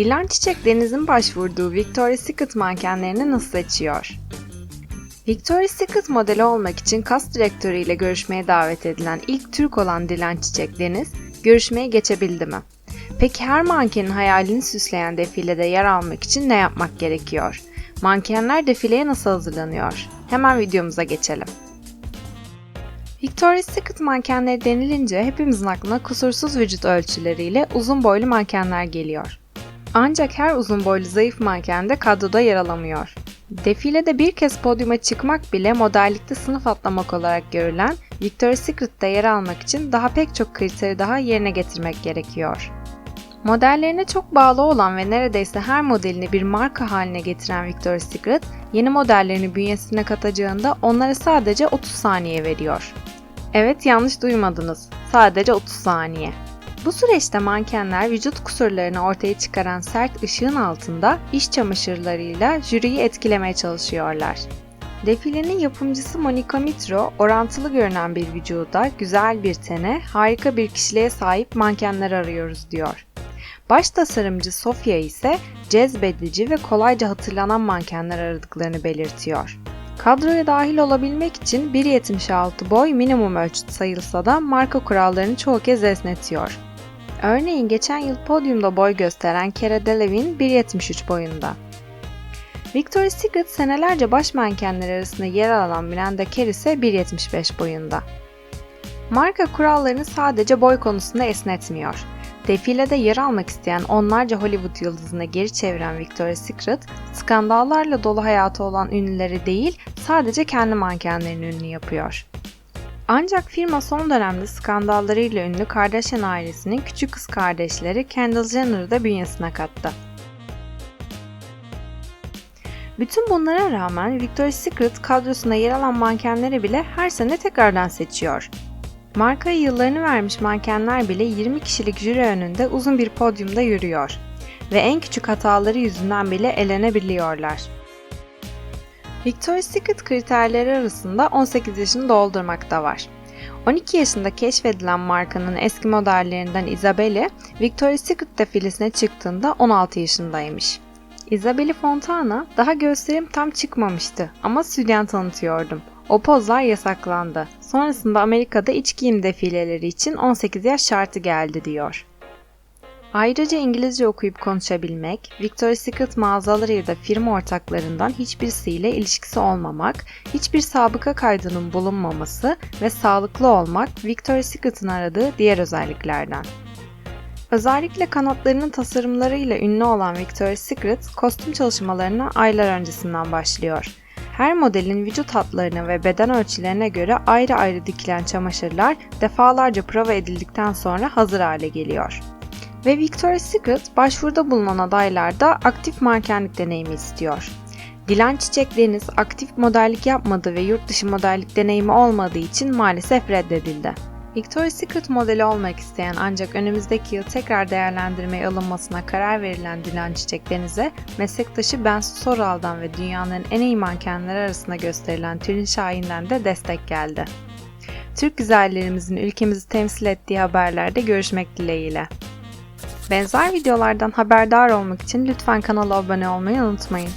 Dilan Çiçek Deniz'in başvurduğu Victoria's Secret mankenlerini nasıl seçiyor? Victoria's Secret modeli olmak için kas direktörü ile görüşmeye davet edilen ilk Türk olan Dilan Çiçek Deniz, görüşmeye geçebildi mi? Peki her mankenin hayalini süsleyen defilede yer almak için ne yapmak gerekiyor? Mankenler defileye nasıl hazırlanıyor? Hemen videomuza geçelim. Victoria's Secret mankenleri denilince hepimizin aklına kusursuz vücut ölçüleriyle uzun boylu mankenler geliyor. Ancak her uzun boylu zayıf manken de kadroda yer alamıyor. Defilede bir kez podyuma çıkmak bile modellikte sınıf atlamak olarak görülen Victoria's Secret'te yer almak için daha pek çok kriteri daha yerine getirmek gerekiyor. Modellerine çok bağlı olan ve neredeyse her modelini bir marka haline getiren Victoria's Secret, yeni modellerini bünyesine katacağında onlara sadece 30 saniye veriyor. Evet yanlış duymadınız. Sadece 30 saniye. Bu süreçte mankenler vücut kusurlarını ortaya çıkaran sert ışığın altında iş çamaşırlarıyla jüriyi etkilemeye çalışıyorlar. Defilenin yapımcısı Monica Mitro, orantılı görünen bir vücuda, güzel bir tene, harika bir kişiliğe sahip mankenler arıyoruz diyor. Baş tasarımcı Sofia ise cezbedici ve kolayca hatırlanan mankenler aradıklarını belirtiyor. Kadroya dahil olabilmek için 1.76 boy minimum ölçüt sayılsa da marka kurallarını çoğu kez esnetiyor. Örneğin geçen yıl podyumda boy gösteren Cara Delevingne 1.73 boyunda. Victoria's Secret senelerce baş mankenler arasında yer alan Miranda Kerr ise 1.75 boyunda. Marka kurallarını sadece boy konusunda esnetmiyor. Defilede yer almak isteyen onlarca Hollywood yıldızına geri çeviren Victoria's Secret, skandallarla dolu hayatı olan ünlüleri değil, sadece kendi mankenlerini ünlü yapıyor. Ancak firma son dönemde skandallarıyla ünlü Kardashian ailesinin küçük kız kardeşleri Kendall Jenner'ı da bünyesine kattı. Bütün bunlara rağmen Victoria's Secret kadrosunda yer alan mankenleri bile her sene tekrardan seçiyor. Markaya yıllarını vermiş mankenler bile 20 kişilik jüri önünde uzun bir podyumda yürüyor ve en küçük hataları yüzünden bile elenebiliyorlar. Victoria's Secret kriterleri arasında 18 yaşını doldurmak da var. 12 yaşında keşfedilen markanın eski modellerinden Isabelle, Victoria's Secret defilesine çıktığında 16 yaşındaymış. Isabelle Fontana, daha gösterim tam çıkmamıştı ama sütyen tanıtıyordum. O pozlar yasaklandı. Sonrasında Amerika'da iç giyim defileleri için 18 yaş şartı geldi diyor. Ayrıca İngilizce okuyup konuşabilmek, Victoria's Secret mağazaları ya da firma ortaklarından hiçbirisiyle ilişkisi olmamak, hiçbir sabıka kaydının bulunmaması ve sağlıklı olmak Victoria's Secret'ın aradığı diğer özelliklerden. Özellikle kanatlarının tasarımlarıyla ünlü olan Victoria's Secret, kostüm çalışmalarına aylar öncesinden başlıyor. Her modelin vücut hatlarına ve beden ölçülerine göre ayrı ayrı dikilen çamaşırlar defalarca prova edildikten sonra hazır hale geliyor. Ve Victoria's Secret başvuruda bulunan adaylarda aktif mankenlik deneyimi istiyor. Dilan Çiçek Deniz aktif modellik yapmadı ve yurt dışı modellik deneyimi olmadığı için maalesef reddedildi. Victoria's Secret modeli olmak isteyen ancak önümüzdeki yıl tekrar değerlendirmeye alınmasına karar verilen Dilan Çiçek Deniz'e meslektaşı Bensu Soral'dan ve dünyanın en iyi mankenleri arasında gösterilen Tülin Şahin'den de destek geldi. Türk güzellerimizin ülkemizi temsil ettiği haberlerde görüşmek dileğiyle. Benzer videolardan haberdar olmak için lütfen kanala abone olmayı unutmayın.